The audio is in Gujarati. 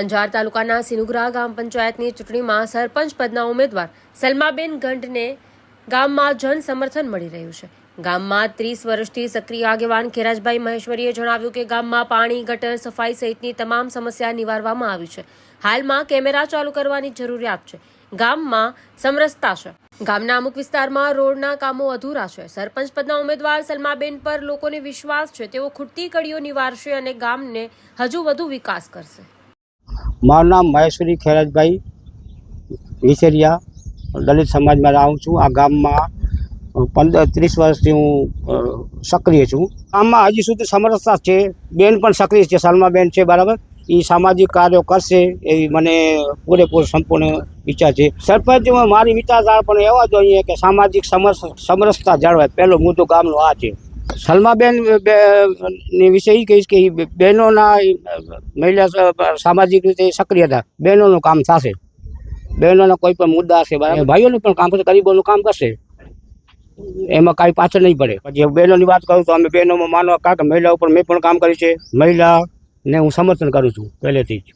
અંજાર તાલુકાના સિનુગ્રા ગામ પંચાયતની ચૂંટણીમાં સરપંચ પદના ઉમેદવાર સલમાબેન ગંઢને ગામમાં જન સમર્થન મળી રહ્યું છે. ગામમાં ત્રીસ વર્ષથી સક્રિય આગેવાન ખેરાજભાઈ મહેશ્વરીએ જણાવ્યું કે ગામમાં પાણી, ગટર, સફાઈ સહિતની તમામ સમસ્યા નિવારવામાં આવી છે. હાલમાં કેમેરા ચાલુ કરવાની જરૂરિયાત છે. ગામમાં સમરસતા છે. ગામના અમુક વિસ્તારમાં રોડના કામો અધૂરા છે. સરપંચ પદના ઉમેદવાર સલમાબેન પર લોકોને વિશ્વાસ છે. તેઓ ખૂટતી કડીઓ નિવારશે અને ગામને હજુ વધુ વિકાસ કરશે. મારું નામ મહેશ્વરી ખેરાજભાઈ વિસરિયા, દલિત સમાજમાં રહું છું. આ ગામમાં પંદર, ત્રીસ વર્ષથી હું સક્રિય છું. ગામમાં હજી સુધી સમરસતા છે. બેન પણ સક્રિય છે. સલમાબેન છે, બરાબર? એ સામાજિક કાર્યો કરશે એવી મને પૂરેપૂર સંપૂર્ણ ઈચ્છા છે. સરપંચમાં મારી વિચારધારા પણ એવા જોઈએ કે સામાજિક સમરસ, સમરસતા જાળવાય. પહેલો મુદ્દો ગામનો આ છે. સલમાબેનની વિશે એ કહીશ કે બહેનોના મહિલા સામાજિક રીતે સક્રિય હતા બહેનોનું કામ થશે. બહેનોના કોઈ પણ મુદ્દા હશે ભાઈઓનું પણ કામ કરશે ગરીબોનું કામ કરશે. એમાં કાંઈ પાછળ નહીં પડે. પછી બહેનોની વાત કરું તો અમે બહેનોમાં માનો કારણ કે મહિલા ઉપર મેં પણ કામ કર્યું છે? મહિલાને હું સમર્થન કરું છું, પહેલેથી જ.